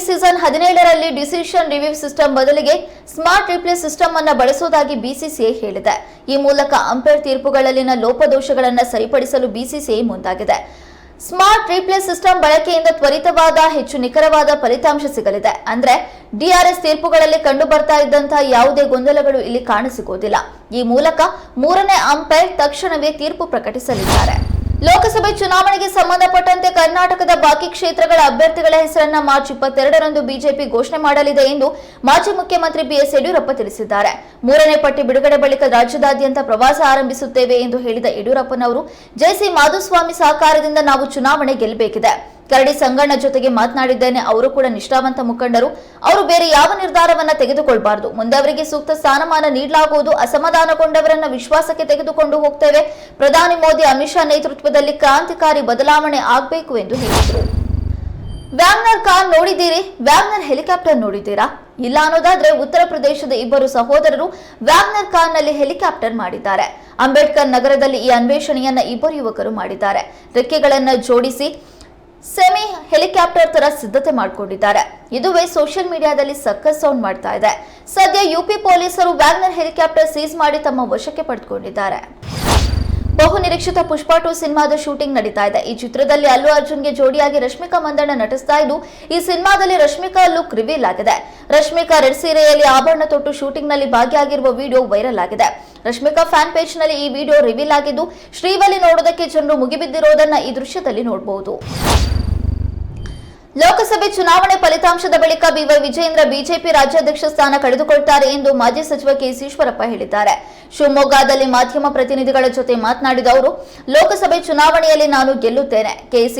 ಸಿನಿಮಾದಲ್ಲಿ decision review system ಬದಲಿಗೆ smart replay system ಅನ್ನು ಬಳಸುವುದಾಗಿ ಬಿಸಿಸಿಐ ಹೇಳಿದೆ. ಈ ಮೂಲಕ ಅಂಪೈರ್ ತೀರ್ಪುಗಳಲ್ಲಿನ ಲೋಪದೋಷಗಳನ್ನು ಸರಿಪಡಿಸಲು ಬಿಸಿಸಿಐ ಮುಂದಾಗಿದೆ. ಸ್ಮಾರ್ಟ್ ರಿಪ್ಲೇ ಸಿಸ್ಟಮ್ ಬಳಕೆಯಿಂದ ತ್ವರಿತವಾದ, ಹೆಚ್ಚು ನಿಖರವಾದ ಫಲಿತಾಂಶ ಸಿಗಲಿದೆ. ಅಂದ್ರೆ ಡಿಆರ್ಎಸ್ ತೀರ್ಪುಗಳಲ್ಲಿ ಕಂಡು ಬರ್ತಾ ಇದ್ದಂತಹ ಯಾವುದೇ ಗೊಂದಲಗಳು ಇಲ್ಲಿ ಕಾಣಸಿಗೋದಿಲ್ಲ. ಈ ಮೂಲಕ ಮೂರನೇ ಅಂಪೈರ್ ತಕ್ಷಣವೇ ತೀರ್ಪು ಪ್ರಕಟಿಸಲಿದ್ದಾರೆ. ಲೋಕಸಭೆ ಚುನಾವಣೆಗೆ ಸಂಬಂಧಪಟ್ಟಂತೆ ಕರ್ನಾಟಕದ ಬಾಕಿ ಕ್ಷೇತ್ರಗಳ ಅಭ್ಯರ್ಥಿಗಳ ಹೆಸರನ್ನ ಮಾರ್ಚ್ ಇಪ್ಪತ್ತೆರಡರಂದು ಬಿಜೆಪಿ ಘೋಷಣೆ ಮಾಡಲಿದೆ ಎಂದು ಮಾಜಿ ಮುಖ್ಯಮಂತ್ರಿ ಬಿಎಸ್ ಯಡಿಯೂರಪ್ಪ ತಿಳಿಸಿದ್ದಾರೆ. ಮೂರನೇ ಪಟ್ಟಿ ಬಿಡುಗಡೆ ಬಳಿಕ ರಾಜ್ಯದಾದ್ಯಂತ ಪ್ರವಾಸ ಆರಂಭಿಸುತ್ತೇವೆ ಎಂದು ಹೇಳಿದ ಯಡಿಯೂರಪ್ಪನವರು ಜೆಸಿ ಮಾಧುಸ್ವಾಮಿ ಸಹಕಾರದಿಂದ ನಾವು ಚುನಾವಣೆ ಗೆಲ್ಲಬೇಕಿದೆ. ಕರಡಿ ಸಂಗಣ್ಣ ಜೊತೆಗೆ ಮಾತನಾಡಿದ್ದೇನೆ. ಅವರು ಕೂಡ ನಿಷ್ಠಾವಂತ ಮುಖಂಡರು. ಅವರು ಬೇರೆ ಯಾವ ನಿರ್ಧಾರವನ್ನ ತೆಗೆದುಕೊಳ್ಬಾರದು. ಮುಂದೆ ಅವರಿಗೆ ಸೂಕ್ತ ಸ್ಥಾನಮಾನ ನೀಡಲಾಗುವುದು. ಅಸಮಾಧಾನಗೊಂಡವರನ್ನ ವಿಶ್ವಾಸಕ್ಕೆ ತೆಗೆದುಕೊಂಡು ಹೋಗ್ತೇವೆ. ಪ್ರಧಾನಿ ಮೋದಿ, ಅಮಿತ್ ಶಾ ನೇತೃತ್ವದಲ್ಲಿ ಕ್ರಾಂತಿಕಾರಿ ಬದಲಾವಣೆ ಆಗಬೇಕು ಎಂದು ಹೇಳಿದರು. ವ್ಯಾಗ್ನರ್ ಕಾರ್ ನೋಡಿದ್ದೀರಿ? ವ್ಯಾಗ್ನರ್ ಹೆಲಿಕಾಪ್ಟರ್ ನೋಡಿದ್ದೀರಾ? ಇಲ್ಲ ಅನ್ನೋದಾದ್ರೆ ಉತ್ತರ ಪ್ರದೇಶದ ಇಬ್ಬರು ಸಹೋದರರು ವ್ಯಾಗ್ನರ್ ಕಾರ್ನಲ್ಲಿ ಹೆಲಿಕಾಪ್ಟರ್ ಮಾಡಿದ್ದಾರೆ. ಅಂಬೇಡ್ಕರ್ ನಗರದಲ್ಲಿ ಈ ಅನ್ವೇಷಣೆಯನ್ನ ಇಬ್ಬರು ಯುವಕರು ಮಾಡಿದ್ದಾರೆ. ರೆಕ್ಕೆಗಳನ್ನ ಜೋಡಿಸಿ ಸೆಮಿ ಹೆಲಿಕಾಪ್ಟರ್ ತರ ಸಿದ್ಧತೆ ಮಾಡಿಕೊಂಡಿದ್ದಾರೆ. ಇದುವೇ ಸೋಷಿಯಲ್ ಮೀಡಿಯಾದಲ್ಲಿ ಸಕ್ಕಸ್ ಸೌಂಡ್ ಮಾಡ್ತಾ ಇದೆ. ಸದ್ಯ ಯುಪಿ ಪೊಲೀಸರು ವ್ಯಾಗ್ನರ್ ಹೆಲಿಕಾಪ್ಟರ್ ಸೀಸ್ ಮಾಡಿ ತಮ್ಮ ವಶಕ್ಕೆ ಪಡೆದುಕೊಂಡಿದ್ದಾರೆ. ಬಹು ನಿರೀಕ್ಷಿತ ಪುಷ್ಪ ಟು ಸಿನಿಮಾದ ಶೂಟಿಂಗ್ ನಡೀತಾ ಇದೆ. ಈ ಚಿತ್ರದಲ್ಲಿ ಅಲ್ಲು ಅರ್ಜುನ್ಗೆ ಜೋಡಿಯಾಗಿ ರಶ್ಮಿಕಾ ಮಂದಣ್ಣ ನಟಿಸ್ತಾ ಇದ್ದು, ಈ ಸಿನಿಮಾದಲ್ಲಿ ರಶ್ಮಿಕಾ ಲುಕ್ ರಿವೀಲ್ ಆಗಿದೆ. ರಶ್ಮಿಕಾ ರೆಡ್ ಸೀರೆಯಲ್ಲಿ ಆಭರಣ ತೊಟ್ಟು ಶೂಟಿಂಗ್ನಲ್ಲಿ ಭಾಗಿಯಾಗಿರುವ ವಿಡಿಯೋ ವೈರಲ್ ಆಗಿದೆ. ರಶ್ಮಿಕಾ ಫ್ಯಾನ್ ಪೇಜ್ನಲ್ಲಿ ಈ ವಿಡಿಯೋ ರಿವೀಲ್ ಆಗಿದ್ದು, ಶ್ರೀವಲ್ಲಿ ನೋಡೋದಕ್ಕೆ ಜನರು ಮುಗಿಬಿದ್ದಿರೋದನ್ನ ಈ ದೃಶ್ಯದಲ್ಲಿ ನೋಡಬಹುದು ಲೋಕಸಭೆ ಚುನಾವಣೆ ಫಲಿತಾಂಶದ ಬಳಿಕ ಬಿವೈ ವಿಜಯೇಂದ್ರ ಬಿಜೆಪಿ ರಾಜ್ಯಾಧ್ಯಕ್ಷ ಸ್ಥಾನ ಕಳೆದುಕೊಳ್ತಾರೆ ಎಂದು ಮಾಜಿ ಸಚಿವ ಈಶ್ವರಪ್ಪ ಹೇಳಿದ್ದಾರೆ. ಶಿವಮೊಗ್ಗದಲ್ಲಿ ಮಾಧ್ಯಮ ಪ್ರತಿನಿಧಿಗಳ ಜೊತೆ ಮಾತನಾಡಿದ ಅವರು, ಲೋಕಸಭೆ ಚುನಾವಣೆಯಲ್ಲಿ ನಾನು ಗೆಲ್ಲುತ್ತೇನೆ.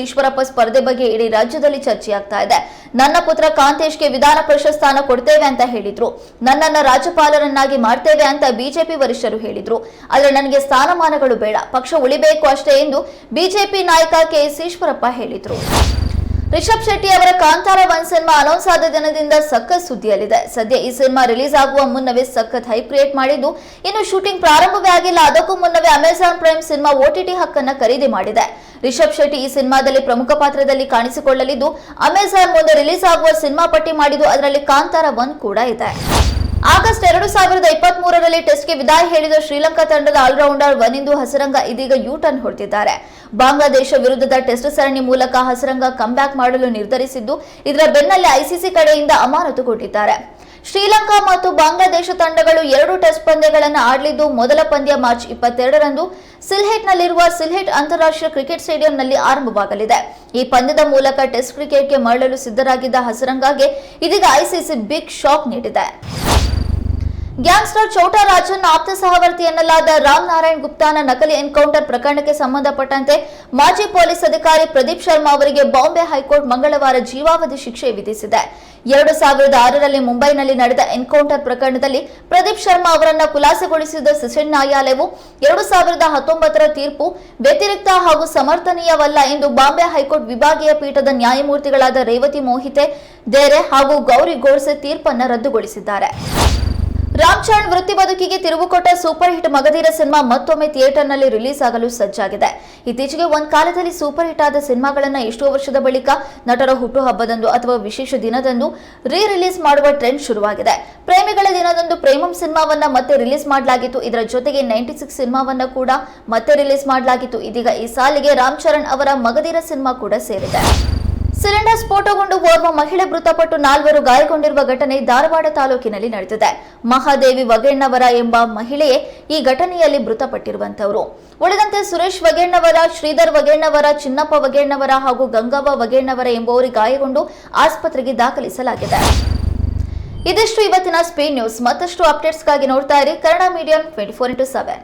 ಈಶ್ವರಪ್ಪ ಸ್ಪರ್ಧೆ ಬಗ್ಗೆ ಇಡೀ ರಾಜ್ಯದಲ್ಲಿ ಚರ್ಚೆಯಾಗ್ತಾ ಇದೆ. ನನ್ನ ಪುತ್ರ ಕಾಂತೇಶ್ಗೆ ವಿಧಾನ ಪರಿಷತ್ ಸ್ಥಾನ ಕೊಡ್ತೇವೆ ಅಂತ ಹೇಳಿದ್ರು. ನನ್ನನ್ನ ರಾಜ್ಯಪಾಲರನ್ನಾಗಿ ಮಾಡ್ತೇವೆ ಅಂತ ಬಿಜೆಪಿ ವರಿಷ್ಠರು ಹೇಳಿದ್ರು. ಆದರೆ ನನಗೆ ಸ್ಥಾನಮಾನಗಳು ಬೇಡ. ಪಕ್ಷ ಉಳಿಬೇಕು ಅಷ್ಟೇ ಎಂದು ಬಿಜೆಪಿ ನಾಯಕ ಈಶ್ವರಪ್ಪ ಹೇಳಿದ್ರು. ರಿಷಬ್ ಶೆಟ್ಟಿ ಅವರ ಕಾಂತಾರ ಒನ್ ಸಿನಿಮಾ ಅನೌನ್ಸ್ ಆದ ದಿನದಿಂದ ಸಖತ್ ಸುದ್ದಿಯಲ್ಲಿದೆ. ಸದ್ಯ ಈ ಸಿನಿಮಾ ರಿಲೀಸ್ ಆಗುವ ಮುನ್ನವೇ ಸಖತ್ ಹೈಪ್ ಕ್ರಿಯೇಟ್ ಮಾಡಿದ್ದು, ಇನ್ನು ಶೂಟಿಂಗ್ ಪ್ರಾರಂಭವೇ ಆಗಿಲ್ಲ. ಅದಕ್ಕೂ ಮುನ್ನವೇ ಅಮೆಜಾನ್ ಪ್ರೈಮ್ ಸಿನಿಮಾ ಓಟಿಟಿ ಹಕ್ಕನ್ನ ಖರೀದಿ ಮಾಡಿದೆ. ರಿಷಬ್ ಶೆಟ್ಟಿ ಈ ಸಿನಿಮಾದಲ್ಲಿ ಪ್ರಮುಖ ಪಾತ್ರದಲ್ಲಿ ಕಾಣಿಸಿಕೊಳ್ಳಲಿದ್ದು, ಅಮೆಜಾನ್ ಮುಂದೆ ರಿಲೀಸ್ ಆಗುವ ಸಿನಿಮಾ ಪಟ್ಟಿ ಮಾಡಿದ್ದು, ಅದರಲ್ಲಿ ಕಾಂತಾರ ಒನ್ ಕೂಡ ಇದೆ. ಆಗಸ್ಟ್ ಎರಡು ಸಾವಿರದ ಇಪ್ಪತ್ತ್ ಮೂರರಲ್ಲಿ ಟೆಸ್ಟ್ಗೆ ವಿದಾಯ ಹೇಳಿದ ಶ್ರೀಲಂಕಾ ತಂಡದ ಆಲ್ರೌಂಡರ್ ವನಿಂದು ಹಸರಂಗ ಇದೀಗ ಯೂ ಟರ್ನ್ ಹೊಡೆದಿದ್ದಾರೆ ಬಾಂಗ್ಲಾದೇಶ ವಿರುದ್ಧದ ಟೆಸ್ಟ್ ಸರಣಿ ಮೂಲಕ ಹಸರಂಗ ಕಂಬ್ಯಾಕ್ ಮಾಡಲು ನಿರ್ಧರಿಸಿದ್ದು, ಇದರ ಬೆನ್ನಲ್ಲೇ ಐಸಿಸಿ ಕಡೆಯಿಂದ ಅಮಾನತುಗೊಂಡಿದ್ದಾರೆ. ಶ್ರೀಲಂಕಾ ಮತ್ತು ಬಾಂಗ್ಲಾದೇಶ ತಂಡಗಳು ಎರಡು ಟೆಸ್ಟ್ ಪಂದ್ಯಗಳನ್ನು ಆಡಲಿದ್ದು, ಮೊದಲ ಪಂದ್ಯ ಮಾರ್ಚ್ ಇಪ್ಪತ್ತೆರಡರಂದು ಸಿಲ್ಹೆಟ್ನಲ್ಲಿರುವ ಸಿಲ್ಹೆಟ್ ಅಂತಾರಾಷ್ಟ್ರೀಯ ಕ್ರಿಕೆಟ್ ಸ್ಟೇಡಿಯಂನಲ್ಲಿ ಆರಂಭವಾಗಲಿದೆ. ಈ ಪಂದ್ಯದ ಮೂಲಕ ಟೆಸ್ಟ್ ಕ್ರಿಕೆಟ್ಗೆ ಮರಳಲು ಸಿದ್ಧರಾಗಿದ್ದ ಹಸರಂಗಾಗೆ ಇದೀಗ ಐಸಿಸಿ ಬಿಗ್ ಶಾಕ್ ನೀಡಿದೆ. ಗ್ಯಾಂಗ್ಸ್ಟರ್ ಚೋಟಾ ರಾಜನ್ ಆಪ್ತ ಸಹವರ್ತಿ ಎನ್ನಲಾದ ರಾಮ್ ನಾರಾಯಣ್ ಗುಪ್ತಾನ ನಕಲಿ ಎನ್ಕೌಂಟರ್ ಪ್ರಕರಣಕ್ಕೆ ಸಂಬಂಧಪಟ್ಟಂತೆ ಮಾಜಿ ಪೊಲೀಸ್ ಅಧಿಕಾರಿ ಪ್ರದೀಪ್ ಶರ್ಮಾ ಅವರಿಗೆ ಬಾಂಬೆ ಹೈಕೋರ್ಟ್ ಮಂಗಳವಾರ ಜೀವಾವಧಿ ಶಿಕ್ಷೆ ವಿಧಿಸಿದೆ. ಎರಡು ಸಾವಿರದ ಆರರಲ್ಲಿ ಮುಂಬೈನಲ್ಲಿ ನಡೆದ ಎನ್ಕೌಂಟರ್ ಪ್ರಕರಣದಲ್ಲಿ ಪ್ರದೀಪ್ ಶರ್ಮಾ ಅವರನ್ನು ಖುಲಾಸೆಗೊಳಿಸಿದ ಸೆಷನ್ ನ್ಯಾಯಾಲಯವು ಎರಡು ಸಾವಿರದ ಹತ್ತೊಂಬತ್ತರ ತೀರ್ಪು ವ್ಯತಿರಿಕ್ತ ಹಾಗೂ ಸಮರ್ಥನೀಯವಲ್ಲ ಎಂದು ಬಾಂಬೆ ಹೈಕೋರ್ಟ್ ವಿಭಾಗೀಯ ಪೀಠದ ನ್ಯಾಯಮೂರ್ತಿಗಳಾದ ರೇವತಿ ಮೋಹಿತೆ, ದೇರೆ ಹಾಗೂ ಗೌರಿ ಗೋಡ್ಸೆ ತೀರ್ಪನ್ನು ರದ್ದುಗೊಳಿಸಿದ್ದಾರೆ. ರಾಮ್ ಚರಣ್ ವೃತ್ತಿ ಬದುಕಿಗೆ ತಿರುವು ಕೊಟ್ಟ ಸೂಪರ್ ಹಿಟ್ ಮಗಧೀರ ಸಿನಿಮಾ ಮತ್ತೊಮ್ಮೆ ಥಿಯೇಟರ್ನಲ್ಲಿ ರಿಲೀಸ್ ಆಗಲು ಸಜ್ಜಾಗಿದೆ. ಇತ್ತೀಚೆಗೆ ಒಂದು ಕಾಲದಲ್ಲಿ ಸೂಪರ್ ಹಿಟ್ ಆದ ಸಿನಿಮಾಗಳನ್ನು ಎಷ್ಟೋ ವರ್ಷದ ಬಳಿಕ ನಟರ ಹುಟ್ಟುಹಬ್ಬದಂದು ಅಥವಾ ವಿಶೇಷ ದಿನದಂದು ರೀ ರಿಲೀಸ್ ಮಾಡುವ ಟ್ರೆಂಡ್ ಶುರುವಾಗಿದೆ. ಪ್ರೇಮಿಗಳ ದಿನದಂದು ಪ್ರೇಮಂ ಸಿನಿಮಾವನ್ನ ಮತ್ತೆ ರಿಲೀಸ್ ಮಾಡಲಾಗಿತ್ತು. ಇದರ ಜೊತೆಗೆ ನೈಂಟಿ ಸಿಕ್ಸ್ ಸಿನಿಮಾವನ್ನ ಕೂಡ ಮತ್ತೆ ರಿಲೀಸ್ ಮಾಡಲಾಗಿತ್ತು. ಇದೀಗ ಈ ಸಾಲಿಗೆ ರಾಮ್ ಚರಣ್ ಅವರ ಮಗಧೀರ ಸಿನಿಮಾ ಕೂಡ ಸೇರಿದೆ. ಸಿಲಿಂಡರ್ ಸ್ಫೋಟಗೊಂಡು ಓರ್ವ ಮಹಿಳೆ ಮೃತಪಟ್ಟು ನಾಲ್ವರು ಗಾಯಗೊಂಡಿರುವ ಘಟನೆ ಧಾರವಾಡ ತಾಲೂಕಿನಲ್ಲಿ ನಡೆದಿದೆ. ಮಹಾದೇವಿ ವಗೇಣ್ಣವರ ಎಂಬ ಮಹಿಳೆಯೇ ಈ ಘಟನೆಯಲ್ಲಿ ಮೃತಪಟ್ಟಿರುವಂತವರು ಉಳಿದಂತೆ ಸುರೇಶ್ ವಗೇಣ್ಣವರ, ಶ್ರೀಧರ್ ವಗೇಣ್ಣವರ, ಚಿನ್ನಪ್ಪ ವಗೇಣ್ಣವರ ಹಾಗೂ ಗಂಗವ್ವ ವಗೇಣ್ಣವರ ಎಂಬುವರಿಗೆ ಗಾಯಗೊಂಡು ಆಸ್ಪತ್ರೆಗೆ ದಾಖಲಿಸಲಾಗಿದೆ. ಇದಿಷ್ಟು ಇವತ್ತಿನ ಸ್ಪೀಡ್ ನ್ಯೂಸ್. ಮತ್ತಷ್ಟು ಅಪ್ಡೇಟ್ಸ್ಗಾಗಿ ನೋಡ್ತಾ ಇರಿ Kannada medium twenty four into seven.